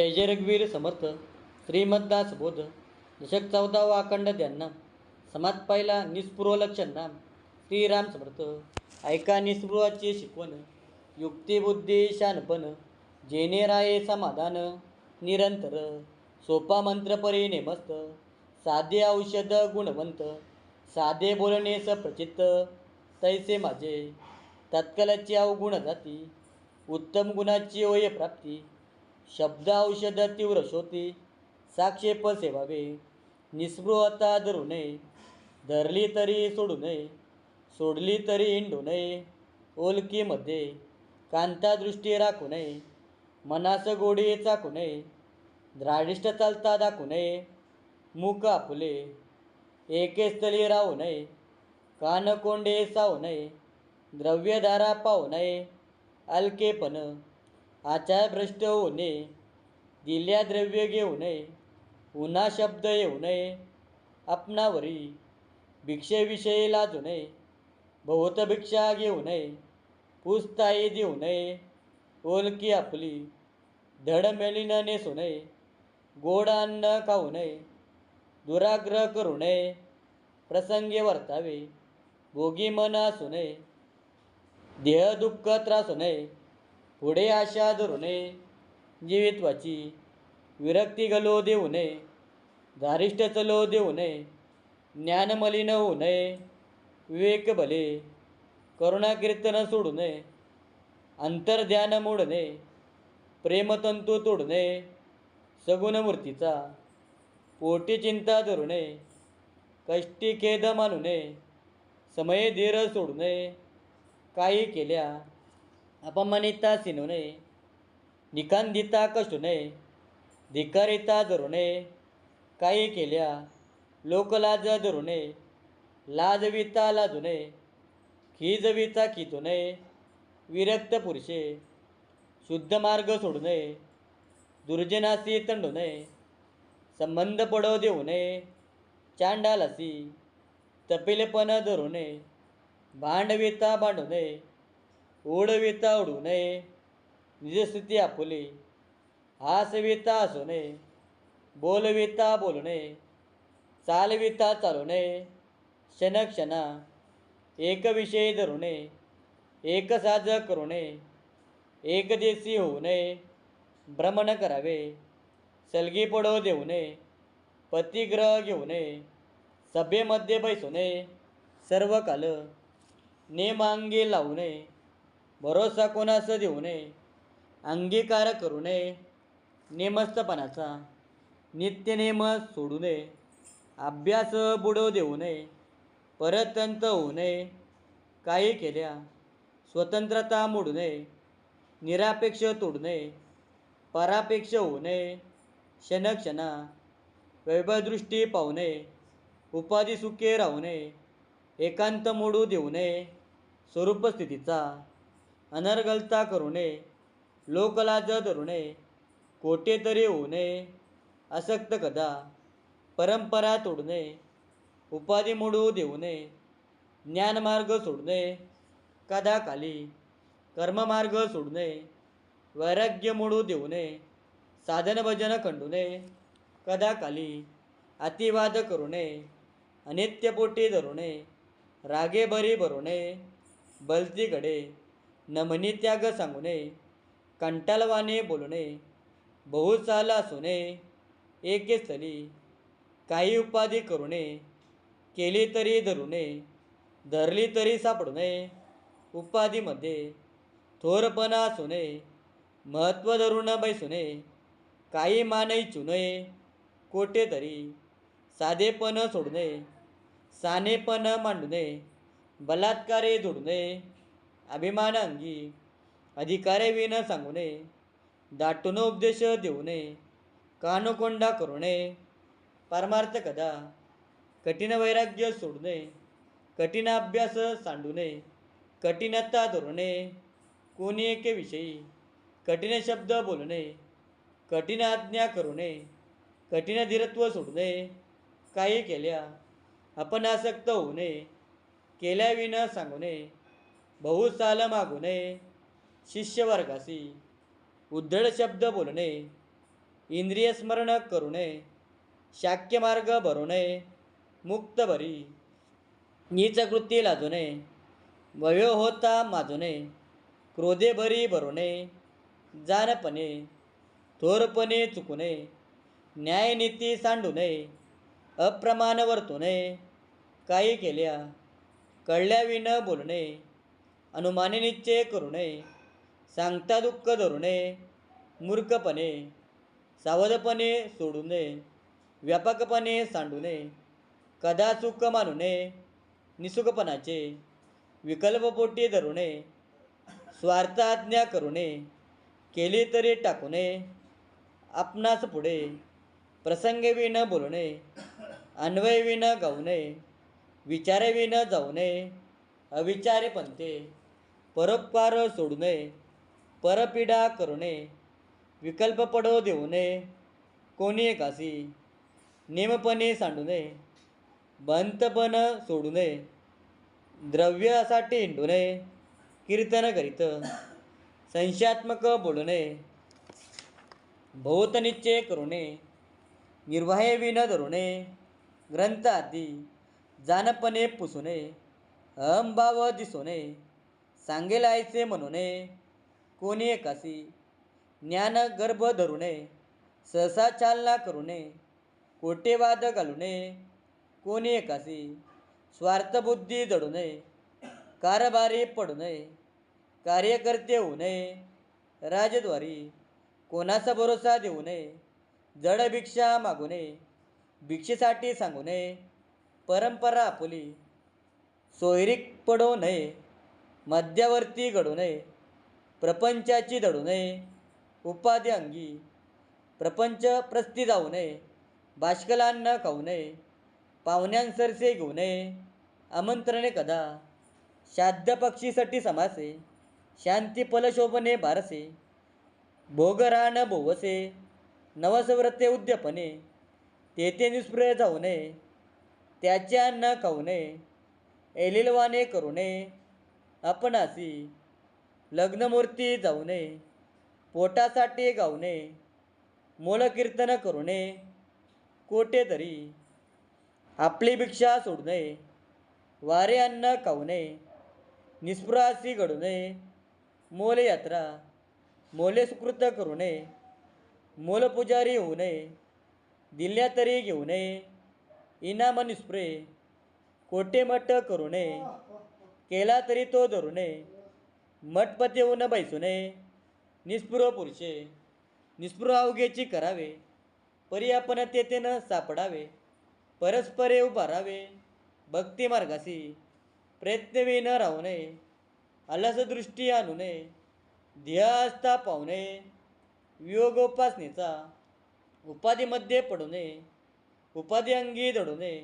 जय जय रघुवीर समर्थ श्रीमद्दास बोध दशक चौदावा अखंड त्यांना समाज पाहिला निस्पृह लक्षण नाम श्रीराम समर्थ. ऐका निस्पृहाची शिकवण युक्तिबुद्धी शानपण जेणे राये समाधान निरंतर सोपा मंत्र परी नेमस्त साधे औषध गुणवंत साधे बोलणे सप्रचित तैसे माझे तत्कालाची अवगुण जाती उत्तम गुणाची होय प्राप्ती शब्द औषध तीव्र शोती साक्षेप सेवावे निस्पृहता धरू नये धरली तरी सोडू नये सोडली तरी हिंडू नये ओलकीमध्ये कांतादृष्टी राखू नये मनास गोडी चाकू नये द्राडिष्ट चालता दाखवू नये मुख आपुले एकेस्थली राहू नये कानकोंडे सावू नये द्रव्यधारा पाहू नये अलकेपण आचार भ्रष्ट होऊ नये दिल्या द्रव्य घेऊ नये उन्हा शब्द येऊ नये आपणावरी भिक्षेविषयी लाजू नये बहुत भिक्षा घेऊ नये पुस्ताई देऊ नये ओलकी आपली धड मेलीन नेसू नये गोड अन्न खाऊ नये दुराग्रह करू नये प्रसंगे वर्तावे भोगी मन असू नये देह दुःख त्रासू नये पुढे आशा धरू नये जीवित्वाची विरक्ती गलो देऊ नये धारिष्ट चलो देऊ नये ज्ञानमलिन होऊ नये विवेक भले करुणा कीर्तन सोडू नये अंतर्ध्यान मोडणे प्रेमतंतू तोडणे नये सगुण मूर्तीचा पोटी चिंता धरू नये कष्टी खेद मानू नये समय धीर सोडू नये काही केल्या अपमानिता सिनू नये निकांदिता कष्ट नये धिकारिता धरू नये. काही केल्या लोकलाज धरू नये लाजविता लाजू नये खिजविता खिचू नये. विरक्त पुरुषे शुद्ध मार्ग सोडू नये दुर्जनासी तंडू नये संबंध पडव देऊ नये. चांडालासी तपिलेपण धरू नये भांडविता बांडू नये ओढविता उडू नये. निजस्थिती आपुली. हासविता असू नये. बोलविता बोलू नये. चालविता चालू नये. क्षणक्षणा एक विषय धरू नये. एक साज करू नये. एकदेशी होऊ नये. भ्रमण करावे. सलगी पडो देऊ नये. पतिग्रह घेऊ नये. सभेमध्ये बैसू नये. सर्व काल नेमांगी लावू नये. भरोसा कोणास देऊ नये? अंगीकार करू नये. नेमस्तपणाचा. नित्यनेम सोडू नये. अभ्यास बुडव देऊ नये. परतंत होऊ नये. काही केल्या स्वतंत्रता मोडू नये. निरापेक्ष तोडू नये. परापेक्ष होऊ नये. क्षणक्षणा वैभवदृष्टी पाहू नये. उपाधी सुखे राहू नये. एकांत मोडू देऊ नये. स्वरूपस्थितीचा. अनर्गलता करू नये. लोकलाज धरू नये. कोठेतरी होऊ नये. असक्त कदा परंपरा तोडू नये. उपाधी मोडू देऊ नये. ज्ञानमार्ग सोडू नये. कदा काली कर्ममार्ग सोडू नये. वैराग्य मोडू देऊ नये. साधन भजन खंडू नये. कदाकाली अतिवाद करू नये. अनित्यपोटी धरू नये. रागे बरी भरू नये. बलतीकडे नमनी त्याग सांगू नये कंटालवाने बोलू नये बहुचाल असू नये एके स्थली काही उपाधी करू नये केली तरी धरू नये धरली तरी सापडू नये उपाधीमध्ये थोरपणा असू नये महत्त्व धरून बैसू नये काही मान इच्छू नये कोठे तरी साधेपण सोडू नये सानेपण मांडू नये बलात्कारे जोडू नये अभिमान अंगी अधिकारे सांगू नये दाटून उपदेश देऊ नये कानोकोंडा करू नये परमार्थ कदा कठीण वैराग्य सोडू नये कठीण अभ्यास सांडू नये कठीणता धरू नये कोणी एके विषयी कठीण शब्द बोलू नये कठीण आज्ञा करू नये कठीण धीरत्व सोडू नये काही केल्या आपण आसक्त होऊ नये केल्याविना सांगू नये बहुसाल मागू नये शिष्यवर्गाशी उद्धळ शब्द बोलणे इंद्रिय स्मरण करू नये शाक्यमार्ग भरू नये मुक्त भरी नीच कृती लाजू नये वयो होता माजू नये क्रोधे भरी भरू नये जानपणे थोरपणे चुकू नये न्यायनीती सांडू नये अप्रमाण वर्तू नये काही केल्या कळल्याविन बोलणे अनुमाने निश्चय करू नये सांगता दुःख धरू नये मूर्खपणे सावधपणे सोडू नये व्यापकपणे सांडू नये कदा चूक मानू नये निसुकपणाचे विकल्पपोटी धरू नये स्वार्थ आज्ञा करू नये केली तरी टाकू नये आपणास पुढे प्रसंगविन बोलू नये अन्वयविन गाऊ नये विचारविन जाऊ नये अविचारपंते परोपकार सोडू नये परपीडा करू नये विकल्प पडो देऊ नये कोणी एकासी नेमपणे सांडू नये बंतपण सोडू नये द्रव्यासाठी हिंडू नये कीर्तन करीत संशयात्मक बोलू नये भौतनिश्चय करू नये निर्वाहे विन धरू नये ग्रंथ आदी जानपणे पुसू नये अहंभाव दिसू नये सांगेलायचे म्हणू नये कोणी एकासी ज्ञान गर्भ धरू नये सहसा चालना करू नये कोटेवाद घालू नये कोणी एकासी स्वार्थबुद्धी जडू नये कारभारी पडू नये कार्यकर्ते होऊ नये राजद्वारी कोणाचा भरोसा देऊ नये जड भिक्षा मागू नये भिक्षेसाठी सांगू नये परंपरा आपुली सोयरीक पडू नये. मध्यावर्ती घडू नये. प्रपंचाची दडू नये. उपाधी अंगी. प्रपंच प्रस्ती जाऊ नये. बाष्कलांना खाऊ नये. पाहुण्यांसरसे घेऊ नये. आमंत्रणे कदा? श्राद्ध पक्षीसाठी समासे. शांती पलशोभने बारसे. भोगरान भोवसे. नवसव्रते उद्यपने. तेथे निष्प्रय जाऊ नये. त्याच्या अन्न खाऊ नये. एलिलवाने करू नये. आपणासी लग्नमूर्ती जाऊ नये पोटासाठी गाऊ नये मोलकीर्तन करू नये कोठे तरी आपली भिक्षा सोडू नये वारे अन्न खाऊ नये निस्पृहासी घडू नये मोलयात्रा मोले सुकृत करू नये मोलपुजारी होऊ नये दिल्या तरी घेऊ नये इनाम निस्प्रे करू नये. केला तरी तो धरू नये मठपती न बैसू नये निस्पृह पुरुषे निस्पृह अवघेची करावे परी आपण तेथेनं सापडावे परस्परे उभारावे भक्तिमार्गासी प्रयत्नवी न राहू नये अलसदृष्टी आणू नये ध्येय असता पाहू नये वियोगोपासनेचा उपाधीमध्ये पडू नये उपाधी अंगी दडू नये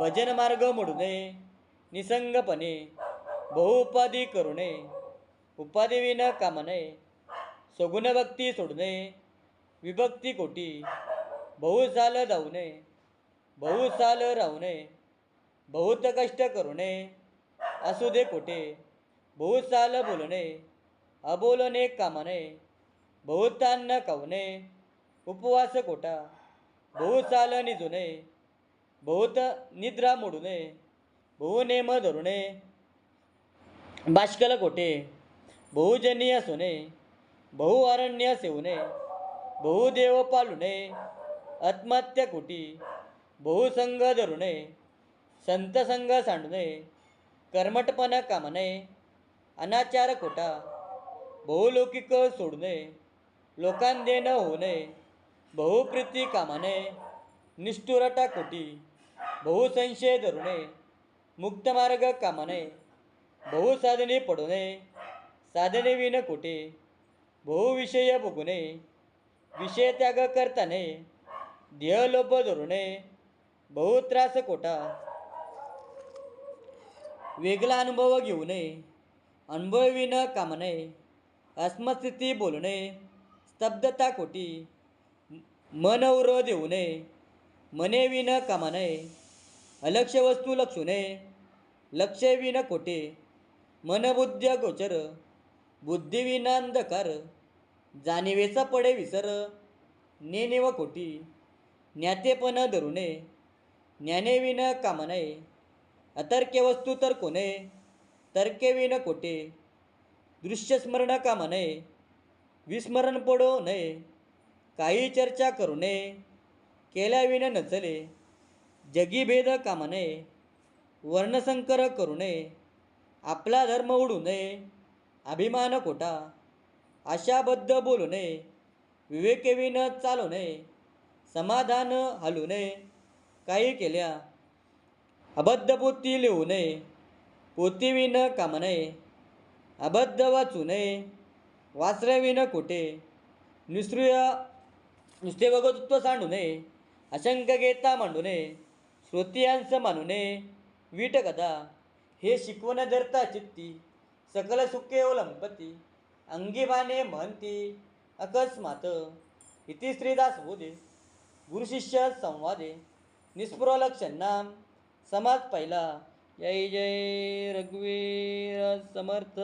भजन मार्ग मोडू नये निसंगपणे बहुउपाधी करू नये उपाधी काम नये सगुण भक्ती सोडू नये विभक्ती कोटी बहुसाल जाऊ नये बहुसाल राहू नये बहुत कष्ट करू नये असू दे कोठे बहुसाल बोलू नये अबोलणे कामा नये बहुतान्न खाऊ नये उपवास कोटा बहुसाल निजू नये बहुत निद्रा मोडू नये बहुनेम धरुणे नये बाष्कल कोटे बहुजनीय असू बहुअरण्य सेवने सेवू नये बहुदेव पालुणे नये आत्महत्या कोटी बहुसंग धरुणे संतसंग संत कर्मटपण सांडू नये नये अनाचार खोटा बहुलौकिक सोडू नये लोकांदेन होऊ नये बहुप्रीती कामा नये निष्ठुरता कोटी बहुसंशय धरुणे मुक्तमार्ग कामा नये बहुसाधने पडू नये साधने विन कुठे बहुविषय बघू नये विषय त्याग करता नये ध्येयलोभ धरू नये बहुत्रास कोटा वेगळा अनुभव घेऊ नये अनुभव विन काम नये आत्मस्थिती बोलू नये स्तब्धता कोटी मन उर देऊ नये मने विन कामा नये अलक्ष वस्तू लक्षू नये लक्ष विन कोटे मनबुद्ध्या गोचर बुद्धिविना अंधकार जाणिवेचा पडे विसर नेने व खोटी ज्ञातेपण धरुणे ज्ञानेविन काम नये अतर्क्य वस्तू तर कोणे तर्केविन कोटे दृश्यस्मरण कामा नये विस्मरण पडो नये काही चर्चा करू नये केल्याविन नचले जगी भेद काम नये वर्णसंकर करू नये आपला धर्म उडू नये अभिमान खोटा आशाबद्ध बोलू नये विवेकेवीन चालू नये समाधान हलू नये काही केल्या अबद्ध पोती लिहू नये पोतीविन काम नये अबद्ध वाचू नये वासरविन खोटे निसृय नुसते वगतत्व सांडू नये अशंक घेता मांडू नये श्रोतियांस मानुने नये वीट हे शिकवण धरता चित्ती सकल सुखे ओलंपती अंगिबाने महंती अकस्मात इति श्रीदास बोधे गुरुशिष्य संवादे निस्पृह समाज पहिला जय जय रघुवीर समर्थ।